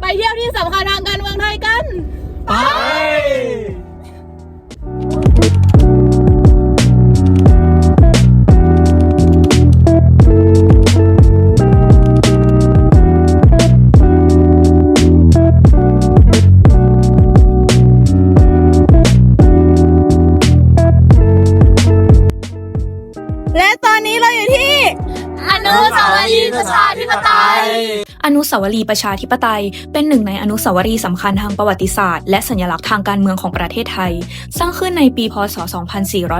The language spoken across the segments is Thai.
ไปเที่ยวที่สำคัญทางการเมืองไทยกัน ไป และตอนนี้เราอยู่ที่ อนุสาวรีย์ประชาธิปไตย อนุสาวรีย์ประชาธิปไตย เป็นหนึ่งในอนุสาวรีย์สำคัญทางประวัติศาสตร์ และสัญลักษณ์ทางการเมืองของประเทศไทย สร้างขึ้นในปีพศ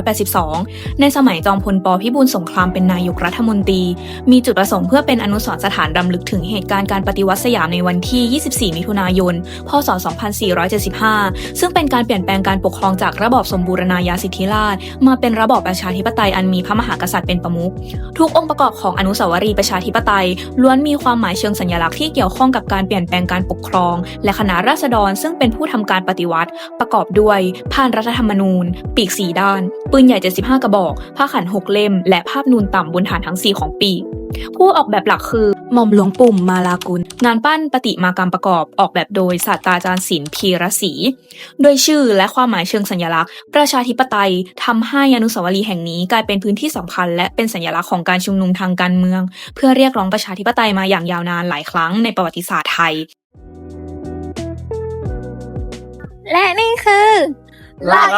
2482 ในสมัยจอมพลปพิบูลสงครามเป็นนายกรัฐมนตรี มีจุดประสงค์เพื่อเป็นอนุสรณ์สถานรำลึกถึงเหตุการณ์การปฏิวัติสยามในวันที่ 24 มิถุนายน พศ 2475 ซึ่งเป็นการเปลี่ยนแปลงการปกครองจากระบอบสมบูรณาญาสิทธิราชย์มาเป็นระบอบประชาธิปไตยอันมีพระมหากษัตริย์เป็นประมุข ทุกองค์ประกอบของอนุสาวรีย์ประชาธิปไตยล้วนมีความหมายเชิงสัญลักษณ์ที่เกี่ยวข้องกับการเปลี่ยนแปลงการปกครอง และคณะราษฎรซึ่งเป็นผู้ทำการปฏิวัติ ประกอบด้วยผ่านรัฐธรรมนูญ ปีกสีด้าน ปืนใหญ่ 75 กระบอก ผ้าขัน 6 เล่ม และภาพนูนต่ำบนฐานทั้ง 4 ของปี ผู้ออกแบบหลักคือหม่อมหลวงปุ่มมาลากุล งานปั้นปฏิมากรรมประกอบออกแบบโดยศาสตราจารย์ศิลป์พีรศรีโดยชื่อและความหมายเชิงสัญลักษณ์ ประชาธิปไตยทำให้อนุสาวรีย์แห่งนี้กลายเป็นพื้นที่สำคัญ และเป็นสัญลักษณ์ของการชุมนุมทางการเมือง เพื่อเรียกร้องประชาธิปไตยมาอย่างยาวนานหลายครั้งในประวัติศาสตร์ไทย และนี่คือ หลัก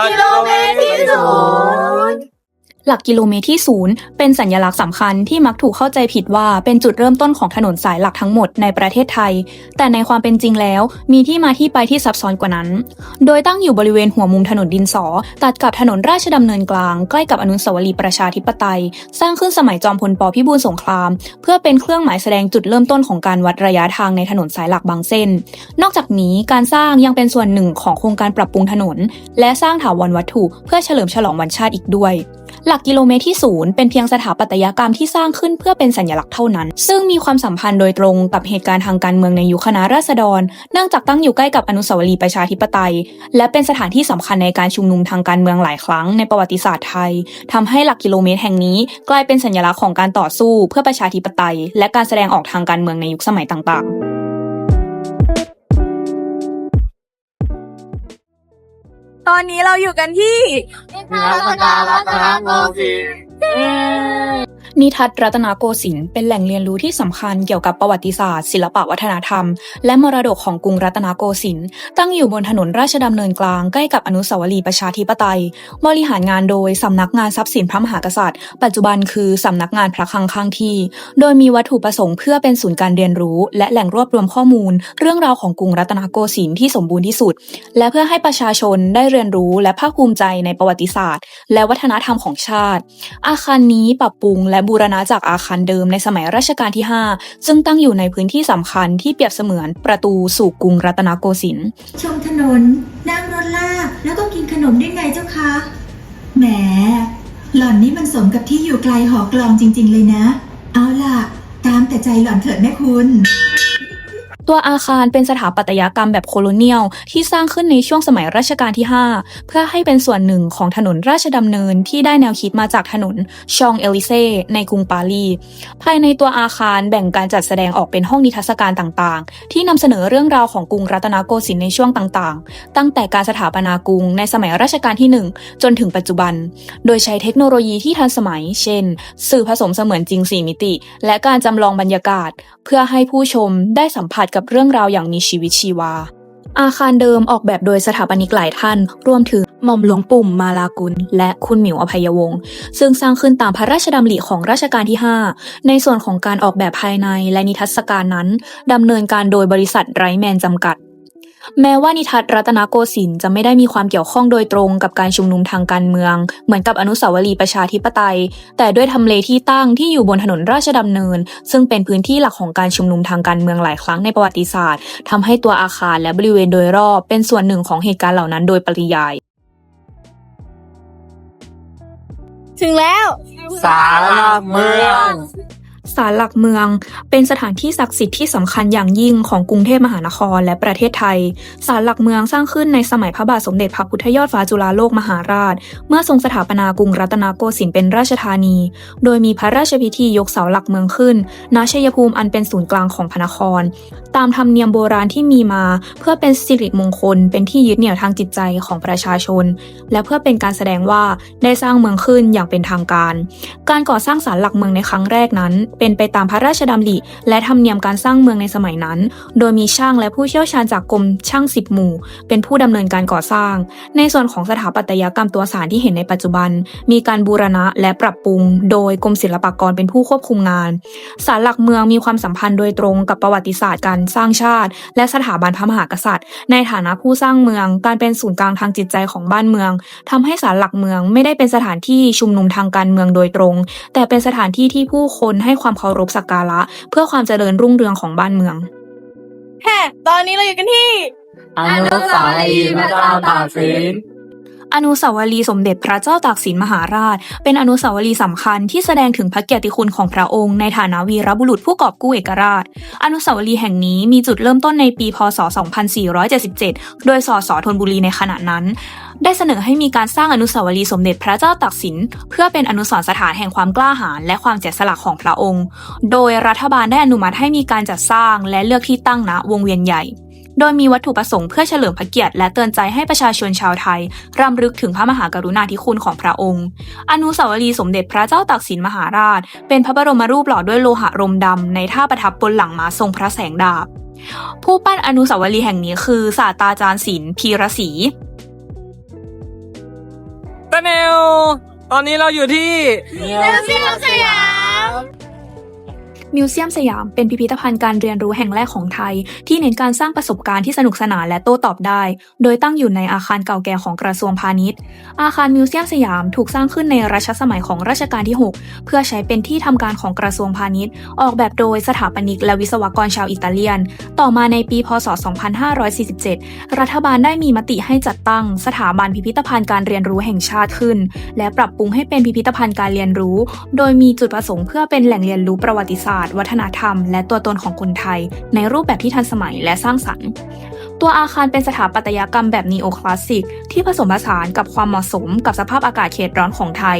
หลักกิโลเมตรที่ศูนย์เป็นสัญลักษณ์สำคัญที่มักถูกเข้าใจผิดว่าเป็นจุดเริ่มต้นของถนนสายหลักทั้งหมดในประเทศไทย แต่ในความเป็นจริงแล้ว มีที่มาที่ไปที่ซับซ้อนกว่านั้น โดยตั้งอยู่บริเวณหัวมุมถนนดินสอ ตัดกับถนนราชดำเนินกลางใกล้กับอนุสาวรีย์ประชาธิปไตย สร้างขึ้นสมัยจอมพลปพิบูลสงคราม เพื่อเป็นเครื่องหมายแสดงจุดเริ่มต้นของการวัดระยะทางในถนนสายหลักบางเส้น นอกจากนี้การสร้างยังเป็นส่วนหนึ่งของโครงการปรับปรุงถนน และสร้างถาวรวัตถุ เพื่อเฉลิมฉลองวันชาติอีกด้วย หลักกิโลเมตรที่ศูนย์เป็นเพียงสถาปัตยกรรมที่สร้างขึ้นเพื่อเป็นสัญลักษณ์เท่านั้น ซึ่งมีความสัมพันธ์โดยตรงกับเหตุการณ์ทางการเมืองในยุคคณะราษฎร เนื่องจากตั้งอยู่ใกล้กับอนุสาวรีย์ประชาธิปไตย และเป็นสถานที่สำคัญในการชุมนุมทางการเมืองหลายครั้งในประวัติศาสตร์ไทยทำให้หลักกิโลเมตรแห่งนี้ กลายเป็นสัญลักษณ์ของการต่อสู้ เพื่อประชาธิปไตย และการแสดงออกทางการเมืองในยุคสมัยต่างๆ ตอนนี้เราอยู่กันที่ นิทรรศการรัตนโกสิ นิทัศรัตนโกสินทร์เป็นแหล่งเรียนรู้ที่สำคัญเกี่ยวกับประวัติศาสตร์ ศิลปวัฒนธรรม และมรดกของกรุงรัตนโกสินทร์ตั้งอยู่บนถนนราชดำเนินกลางใกล้กับอนุสาวรีย์ประชาธิปไตย บริหารงานโดยสำนักงานทรัพย์สินพระมหากษัตริย์ ปัจจุบันคือสำนักงานพระคลังข้างที่ โดยมีวัตถุประสงค์เพื่อเป็นศูนย์การเรียนรู้ และแหล่งรวบรวมข้อมูล เรื่องราวของกรุงรัตนโกสินทร์ที่สมบูรณ์ที่สุด และเพื่อให้ประชาชนได้เรียนรู้และภาคภูมิใจในประวัติศาสตร์ และวัฒนธรรมของชาติ อาคารนี้ปรับปรุงและบูรณะจากอาคารเดิมในสมัยรัชกาลที่ 5 ซึ่งตั้งอยู่ในพื้นที่สำคัญที่เปรียบเสมือนประตูสู่กรุงรัตนโกสินทร์ ชมถนน นั่งรถลากแล้วก็กินขนมได้ไงเจ้าคะ แหม หล่อนนี่มันสมกับที่อยู่ไกลหอกลองจริง ๆ เลยนะ เอาล่ะ ตามแต่ใจหล่อนเถิดแม่คุณ ตัวอาคารเป็นสถาปัตยกรรมแบบโคโลเนียล ที่สร้างขึ้นในช่วงสมัยรัชกาลที่ 5 เพื่อให้เป็นส่วนหนึ่งของถนนราชดำเนินที่ได้แนวคิดมาจากถนนชองเอลิเซ่ในกรุงปารีสภายในตัวอาคารแบ่งการจัดแสดงออกเป็นห้องนิทรรศการต่างๆ ที่นำเสนอเรื่องราวของกรุงรัตนโกสินทร์ในช่วงต่างๆ ตั้งแต่การสถาปนากรุงในสมัยรัชกาลที่ 1 จนถึงปัจจุบัน โดยใช้เทคโนโลยีที่ทันสมัย เช่น สื่อผสมเสมือนจริง 4 มิติ และการจำลองบรรยากาศ เพื่อให้ผู้ชมได้สัมผัสกับเรื่องราวอย่างมีชีวิตชีวา อาคารเดิมออกแบบโดยสถาปนิกหลายท่าน รวมถึงหม่อมหลวงปุ่มมาลากุล และคุณหมิวอภัยวงศ์ซึ่งสร้างขึ้นตามพระราชดำริของรัชกาลที่ 5 ในส่วนของการออกแบบภายในและนิทรรศการนั้นดำเนินการโดยบริษัทไรแมนจำกัด แม้ว่านิทัศน์รัตนโกสินทร์จะไม่ได้มีความเกี่ยวข้องโดยตรงกับการชุมนุมทางการเมือง เหมือนกับอนุสาวรีย์ประชาธิปไตย แต่ด้วยทำเลที่ตั้งที่อยู่บนถนนราชดำเนิน ซึ่งเป็นพื้นที่หลักของการชุมนุมทางการเมืองหลายครั้งในประวัติศาสตร์ทำให้ตัวอาคารและบริเวณโดยรอบเป็นส่วนหนึ่งของเหตุการณ์เหล่านั้นโดยปริยาย ถึงแล้ว สารหลักเมือง ศาลหลักเมือง เป็นสถานที่ศักดิ์สิทธิ์ที่สำคัญอย่างยิ่งของกรุงเทพมหานครและประเทศไทย ศาลหลักเมืองสร้างขึ้นในสมัยพระบาทสมเด็จพระพุทธยอดฟ้าจุฬาโลกมหาราช เมื่อทรงสถาปนากรุงรัตนโกสินทร์เป็นราชธานี โดยมีพระราชพิธียกเสาหลักเมืองขึ้น ณ ชัยภูมิอันเป็นศูนย์กลางของพระนคร ตามธรรมเนียมโบราณที่มีมา เพื่อเป็นสิริมงคล เป็นที่ยึดเหนี่ยวทางจิตใจของประชาชน และเพื่อเป็นการแสดงว่าได้สร้างเมืองขึ้นอย่างเป็นทางการ การก่อสร้างศาลหลักเมืองในครั้งแรกนั้นเป็นไปตามพระราชดำริและธรรมเนียมการสร้างเมืองในสมัยนั้น โดยมีช่างและผู้เชี่ยวชาญจากกรมช่างสิบหมู่ เป็นผู้ดำเนินการก่อสร้าง ในส่วนของสถาปัตยกรรมตัวสารที่เห็นในปัจจุบัน มีการบูรณะและปรับปรุง โดยกรมศิลปากรเป็นผู้ควบคุมงานศาลหลักเมืองมีความสัมพันธ์โดยตรงกับประวัติศาสตร์การสร้างชาติ และสถาบันพระมหากษัตริย์ ในฐานะผู้สร้างเมือง การเป็นศูนย์กลางทางจิตใจของบ้านเมืองทำให้ศาลหลักเมืองไม่ได้เป็นสถานที่ชุมนุมทางการเมืองโดยตรง แต่เป็นสถานที่ที่ผู้คนให้ความเคารพสักการะ เพื่อความเจริญรุ่งเรืองของบ้านเมืองแฮ่ตอนนี้เราอยู่กันที่อนุสาวรีย์พระเจ้าตากสินอนุสาวรีย์สมเด็จพระเจ้าตากสินมหาราช เป็นอนุสาวรีย์สำคัญที่แสดงถึงพระเกียรติคุณของพระองค์ในฐานะวีรบุรุษผู้กอบกู้เอกราช อนุสาวรีย์แห่งนี้มีจุดเริ่มต้นในปี พศ 2477 โดยสสธนบุรีในขณะนั้น ได้เสนอให้มีการสร้างอนุสาวรีย์สมเด็จพระเจ้าตากสิน เพื่อเป็นอนุสรณ์สถานแห่งความกล้าหาญและความเสียสละของพระองค์ โดยรัฐบาลได้อนุมัติให้มีการจัดสร้างและเลือกที่ตั้งณวงเวียนใหญ่ โดยมีวัตถุประสงค์เพื่อเฉลิมพระเกียรติและเตือนใจให้ประชาชนชาวไทยรำลึกถึงพระมหากรุณาธิคุณของพระองค์ อนุสาวรีย์สมเด็จพระเจ้าตากสินมหาราช เป็นพระบรมรูปหล่อด้วยโลหะรมดำในท่าประทับบนหลังม้าทรงพระแสงดาบผู้ปั้นอนุสาวรีย์แห่งนี้คือศาสตราจารย์ศิลป์พีระศรี ตะเนว ตอนนี้เราอยู่ที่เรื่องที่เราสยาม มิวเซียมสยามเป็นพิพิธภัณฑ์การเรียนรู้แห่งแรกของไทย ที่เน้นการสร้างประสบการณ์ที่สนุกสนานและโต้ตอบได้ โดยตั้งอยู่ในอาคารเก่าแก่ของกระทรวงพาณิชย์ อาคารมิวเซียมสยามถูกสร้างขึ้นในรัชสมัยของรัชกาลที่ 6 เพื่อใช้เป็นที่ทำการของกระทรวงพาณิชย์ ออกแบบโดยสถาปนิกและวิศวกรชาวอิตาเลียน ต่อมาในปีพศ 2547 รัฐบาลได้มีมติให้จัดตั้ง สถาบันพิพิธภัณฑ์การเรียนรู้แห่งชาติขึ้น และปรับปรุงให้เป็นพิพิธภัณฑ์การเรียนรู้ โดยมีจุดประสงค์เพื่อเป็นแหล่งเรียนรู้ประวัติศาสตร์วัฒนธรรม และตัวตนของคนไทย ในรูปแบบที่ทันสมัยและสร้างสรรค์ ตัวอาคารเป็นสถาปัตยกรรมแบบนีโอคลาสสิก ที่ผสมผสานกับความเหมาะสมกับสภาพอากาศเขตร้อนของไทย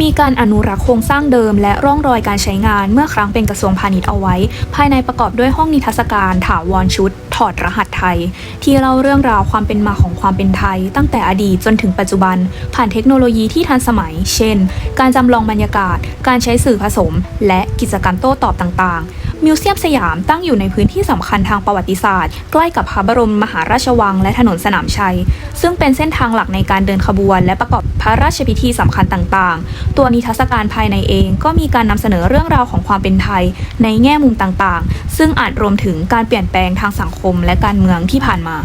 มีการอนุรักษ์โครงสร้างเดิม และร่องรอยการใช้งานเมื่อครั้งเป็นกระทรวงพาณิชย์เอาไว้ ภายในประกอบด้วยห้องนิทรรศการถาวรชุด ถอดรหัสไทย ที่เล่าเรื่องราวความเป็นมาของความเป็นไทย ตั้งแต่อดีตจนถึงปัจจุบัน ผ่านเทคโนโลยีที่ทันสมัย เช่น การจำลองบรรยากาศ การใช้สื่อผสม และกิจกรรมโต้ตอบต่างๆ มิวเซียมสยามตั้งอยู่ในพื้นที่สำคัญทางประวัติศาสตร์ ใกล้กับพระบรมมหาราชวังและถนนสนามชัย ซึ่งเป็นเส้นทางหลักในการเดินขบวน และประกอบพระราชพิธีสำคัญต่างๆ ตัวนิทรรศการภายในเองก็มีการนำเสนอเรื่องราวของความเป็นไทย ในแง่มุมต่างๆ ซึ่งอาจรวมถึงการเปลี่ยนแปลงทางสังคมและการเมืองที่ผ่านมา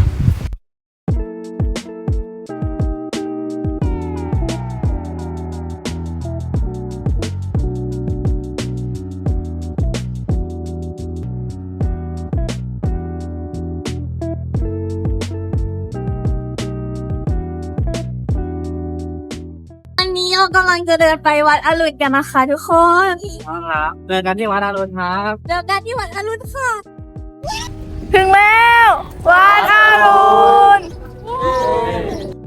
ำลังจะเดินไปวัดอรุณกันนะคะทุกคนครับเดินกันที่วัดอรุณครับเจอกันที่วัดอรุณค่ะ ถึงแล้ว วัดอรุณ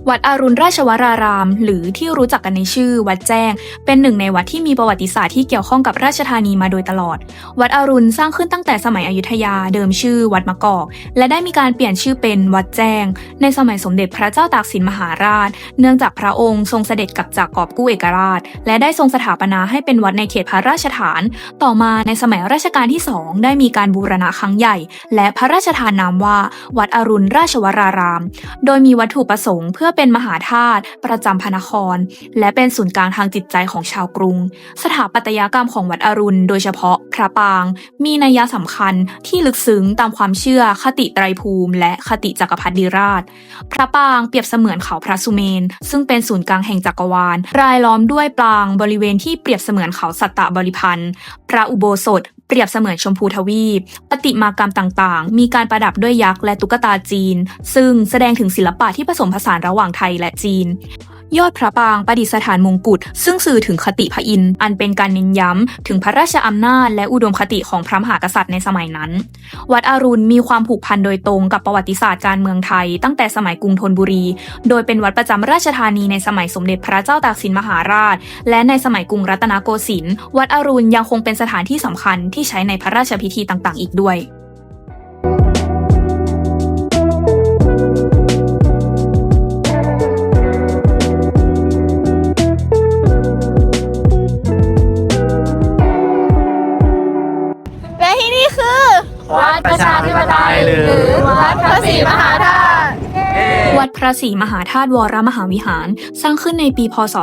วัดอรุณราชวราราม หรือที่รู้จักกันในชื่อ วัดแจ้ง เป็นหนึ่งในวัดที่มีประวัติศาสตร์ที่เกี่ยวข้องกับราชธานีมาโดยตลอด วัดอรุณสร้างขึ้นตั้งแต่สมัยอยุธยาเดิมชื่อ วัดมะกอก และได้มีการเปลี่ยนชื่อเป็นวัดแจ้ง ในสมัยสมเด็จพระเจ้าตากสินมหาราช เนื่องจากพระองค์ทรงเสด็จกลับจากกอบกู้เอกราช และได้ทรงสถาปนาให้เป็นวัดในเขตพระราชฐาน ต่อมาในสมัยรัชกาลที่สองได้มีการบูรณะครั้งใหญ่ และพระราชทานนามว่า วัดอรุณราชวราราม โดยมีวัตถุประสงค์เพื่อเป็นมหาธาตุประจำพระนคร และเป็นศูนย์กลางทางจิตใจของชาวกรุง สถาปัตยกรรมของวัดอรุณ โดยเฉพาะพระปาง มีนัยสำคัญที่ลึกซึ้งตามความเชื่อคติไตรภูมิ และคติจักรพรรดิราช พระปางเปรียบเสมือนเขาพระสุเมน ซึ่งเป็นศูนย์กลางแห่งจักรวาล รายล้อมด้วยปางบริเวณที่เปรียบเสมือนเขาสัตตบริพันธ์ พระอุโบสถ เปรียบเสมือนชมพูทวีปปฏิมากรรมต่างๆ มีการประดับด้วยยักษ์และตุ๊กตาจีน ซึ่งแสดงถึงศิลปะที่ผสมผสานระหว่างไทยและจีน ยอดพระปางประดิษฐานมงกุฎซึ่งสื่อถึงคติพระอินทร์อันเป็นการเน้นย้ำ ถึงพระราชอำนาจและอุดมคติของพระมหากษัตริย์ในสมัยนั้น วัดอรุณมีความผูกพันโดยตรงกับประวัติศาสตร์การเมืองไทย ตั้งแต่สมัยกรุงธนบุรี โดยเป็นวัดประจำราชธานีในสมัยสมเด็จพระเจ้าตากสินมหาราช และในสมัยกรุงรัตนโกสินทร์วัดอรุณยังคงเป็นสถานที่สำคัญที่ใช้ในพระราชพิธีต่างๆ อีกด้วย ปไตยหรือวัดพระศรีมหาธาตุวัด พระศรีมหาธาตุวรมหาวิหาร สร้างขึ้นในปีพศ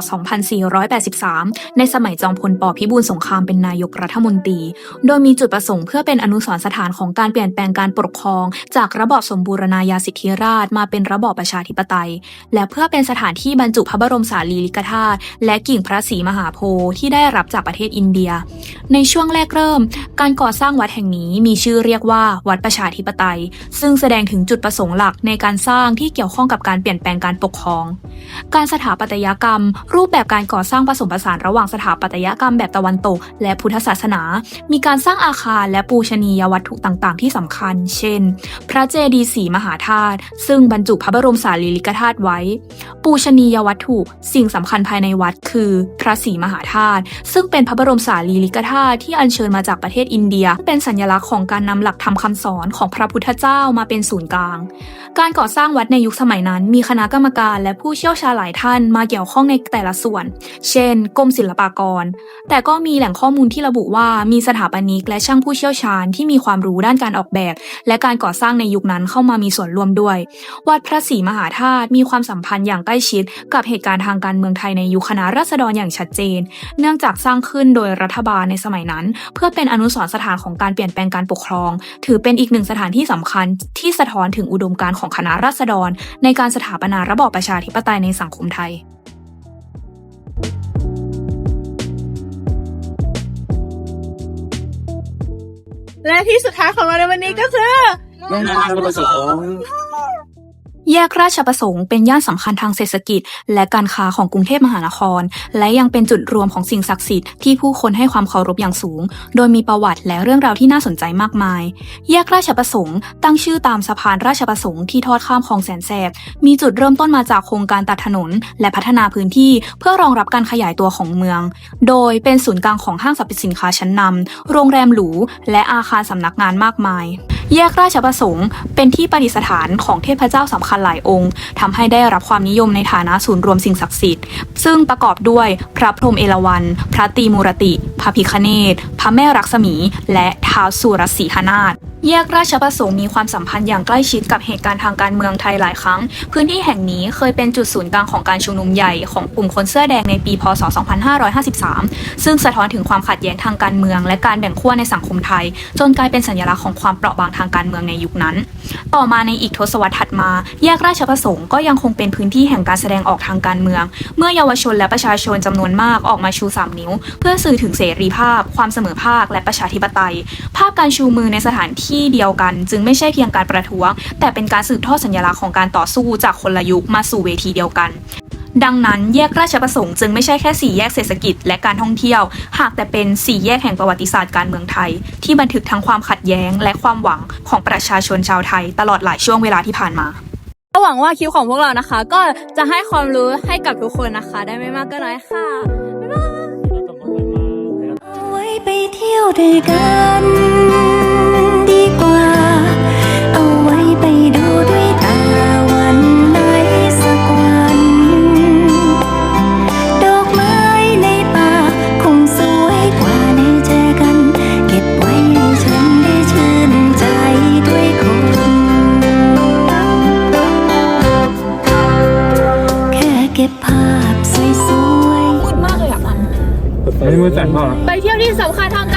2483 ในสมัยจอมพลปพิบูลสงครามเป็นนายกรัฐมนตรี โดยมีจุดประสงค์เพื่อเป็นอนุสรณ์สถานของการเปลี่ยนแปลงการปกครอง จากระบอบสมบูรณาญาสิทธิราชมาเป็นระบอบประชาธิปไตย และเพื่อเป็นสถานที่บรรจุพระบรมสารีริกธาตุและกิ่งพระศรีมหาโพธิ์ที่ได้รับจากประเทศอินเดีย ในช่วงแรกเริ่ม การก่อสร้างวัดแห่งนี้มีชื่อเรียกว่าวัดประชาธิปไตย ซึ่งแสดงถึงจุดประสงค์หลักในการสร้างที่เกี่ยวข้องกับการเปลี่ยนแปลงการปกครอง การสถาปัตยกรรม รูปแบบการก่อสร้างผสมผสานระหว่างสถาปัตยกรรมแบบตะวันตก และพุทธศาสนา มีการสร้างอาคารและปูชนียวัตถุต่างๆ ที่สำคัญ เช่น พระเจดีย์สีมหาธาตุซึ่งบรรจุพระบรมสารีริกธาตุไว้ ปูชนียวัตถุสิ่งสำคัญภายในวัด คือ พระศรีมหาธาตุซึ่งเป็นพระบรมสารีริกธาตุที่อัญเชิญมาจากประเทศอินเดีย เป็นสัญลักษณ์ของการนำหลักธรรมคำสอนของพระพุทธเจ้ามาเป็นศูนย์กลาง การก่อสร้างวัดในยุคสมัยนั้นมีคณะกรรมการและผู้เชี่ยวชาญหลายท่านมาเกี่ยวข้องในแต่ละส่วน เช่น กรมศิลปากร แต่ก็มีแหล่งข้อมูลที่ระบุว่ามีสถาปนิกและช่างผู้เชี่ยวชาญที่มีความรู้ด้านการออกแบบ และการก่อสร้างในยุคนั้นเข้ามามีส่วนร่วมด้วย วัดพระศรีมหาธาตุมีความสัมพันธ์อย่างใกล้ชิด กับเหตุการณ์ทางการเมืองไทยในยุคคณะราษฎรอย่างชัดเจน เนื่องจากสร้างขึ้นโดยรัฐบาลในสมัยนั้น เพื่อเป็นอนุสรณ์สถานของการเปลี่ยนแปลงการปกครอง ถือเป็นอีกหนึ่งสถานที่สำคัญที่สะท้อนถึงอุดมการณ์ของคณะราษฎรในการสถาปนาระบอบประชาธิปไตยในสังคมไทย และที่สุดท้ายของเราในวันนี้ก็คือเรื่องการประสงค์ แยกราชประสงค์เป็นย่านสำคัญทางเศรษฐกิจ และการค้าของกรุงเทพมหานคร และยังเป็นจุดรวมของสิ่งศักดิ์สิทธิ์ที่ผู้คนให้ความเคารพอย่างสูง โดยมีประวัติและเรื่องราวที่น่าสนใจมากมาย แยกราชประสงค์ ตั้งชื่อตามสะพานราชประสงค์ที่ทอดข้ามคลองแสนแสบ มีจุดเริ่มต้นมาจากโครงการตัดถนน และพัฒนาพื้นที่เพื่อรองรับการขยายตัวของเมือง โดยเป็นศูนย์กลางของห้างสรรพสินค้าชั้นนำโรงแรมหรู และอาคารสำนักงานมากมาย แยกราชประสงค์ เป็นที่ประดิษฐานของเทพเจ้าสำคัญหลายองค์ทำให้ได้รับความนิยมในฐานะศูนย์รวมสิ่งศักดิ์สิทธิ์ ซึ่งประกอบด้วยพระพรหมเอราวัณ พระตีมูรติ พระพิคเนตพระแม่รักษมี และท้าวสุรสีหนาถแยกราชประสงค์มีความสัมพันธ์อย่างใกล้ชิดกับเหตุการณ์ทางการเมืองไทยหลายครั้ง พื้นที่แห่งนี้เคยเป็นจุดศูนย์กลางของการชุมนุมใหญ่ของกลุ่มคนเสื้อแดงในปี พศ 2553 ซึ่งสะท้อนถึงความขัดแย้งทางการเมือง และการแบ่งขั้วในสังคมไทย จนกลายเป็นสัญลักษณ์ของความเปราะบางทางการเมืองในยุคนั้น ต่อมาในอีกทศวรรษถัดมาแยกราชประสงค์ก็ยังคงเป็นพื้นที่แห่งการแสดงออกทางการเมือง เมื่อเยาวชนและประชาชนจำนวนมากออกมาชู 3 นิ้ว เพื่อสื่อถึงเสรีภาพ ความเสมอภาคและประชาธิปไตย ภาพการชูมือในสถานที่เดียวกัน จึงไม่ใช่เพียงการประท้วง แต่เป็นการสืบทอดสัญลักษณ์ของการต่อสู้จากคนละยุคมาสู่เวทีเดียวกันดังนั้นแยกราชประสงค์จึงไม่ใช่แค่สี่แยกเศรษฐกิจและการท่องเที่ยว หากแต่เป็นสี่แยกแห่งประวัติศาสตร์การเมืองไทย ที่บันทึกทั้งความขัดแย้งและความหวังของประชาชนชาวไทย ตลอดหลายช่วงเวลาที่ผ่านมา หวังว่าคลิปของพวกเรานะคะ ก็จะให้ความรู้ให้กับทุกคนนะคะ ได้ไม่มากก็น้อยค่ะบ๊าไว้ไปเที่ยวด้วยกัน ดีกว่า ไม่มือสั่นพ่อไปเที่ยวที่สำคัญทาง